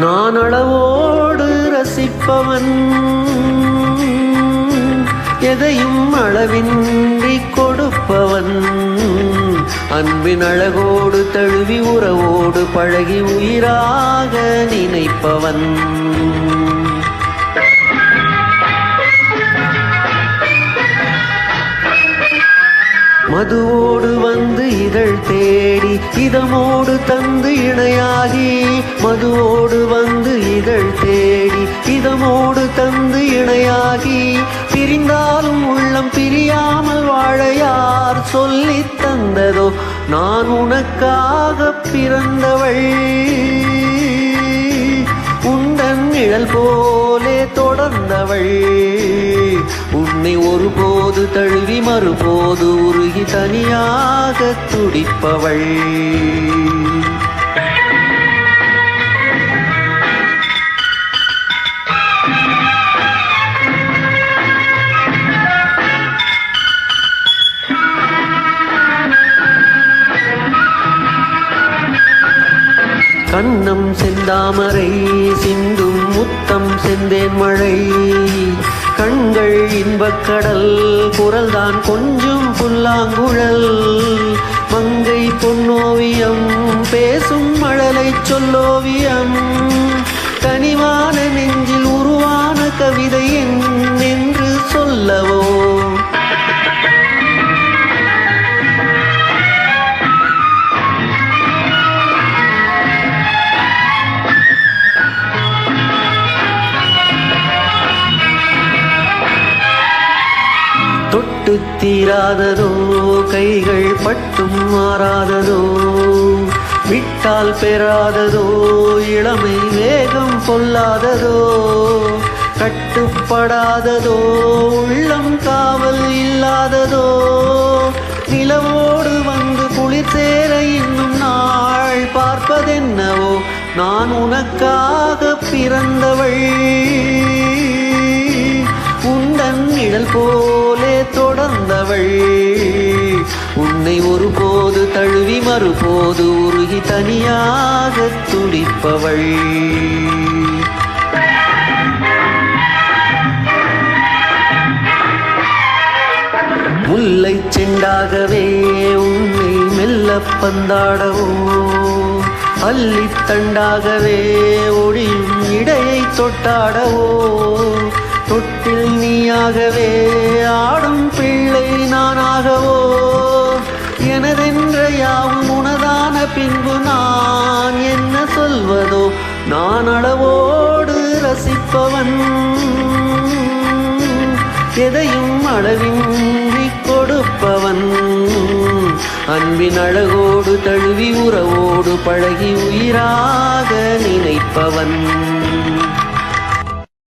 நான் அளவோடு ரசிப்பவன். எதையும் அளவின்றி கொடுப்பவன். அன்பின் அழகோடு தழுவி உறவோடு பழகி உயிராக நினைப்பவன். மதுவோடு வந்து இதழ் தேடி இதமோடு தந்து இணையாகி மதுவோடு வந்து இதழ் தேடி இதமோடு தந்து இணையாகி பிரிந்தாலும் உள்ளம் பிரியாமல் வாழ யார் சொல்லித் தந்ததோ? நான் உனக்காக பிறந்தவள். உந்தன் நிழல் போலே தொடர்ந்தவள். உன்னை ஒருபோது தழுவி மறுபோது உருகி தனியாக துடிப்பவள். கண்ணம் செந்தாமரை சிந்தும் முத்தம் செந்தேன் மழை. கண்கள் இன்பக்கடல் குரல்தான் கொஞ்சம் புல்லாங்குழல். மங்கை பொன்னோவியம் பேசும் மழலை சொல்லோவியம். கனிவான நெஞ்சில் உருவான கவிதை என்று சொல்லவோ? பட்டு தீராததோ கைகள் பட்டும் மாறாததோ விட்டால் பெறாததோ இளமை வேகம் பொல்லாததோ கட்டுப்படாததோ உள்ளம் காவல் இல்லாததோ நிலவோடு வந்து குளிர் சேர இன்னும் நாள் பார்ப்பதென்னவோ நான் உனக்காக பிறந்தவள். உந்தன் நிழல் போ அவள் உன்னை ஒருபோது தழுவி மறுபோது உருகி தனியாக துடிப்பவள். முல்லை செண்டாகவே உன்னை மெல்ல பந்தாடவோ அள்ளித்தண்டாகவே ஒளியும் இடையை தொட்டாடவோ தொட்டில் நீயாகவே ஆட பின்பு நான் என்ன சொல்வதோ நான் அளவோடு ரசிப்பவன். எதையும் அளவின்றி கொடுப்பவன். அன்பின் அழகோடு தழுவி உறவோடு பழகி உயிராக நினைப்பவன்.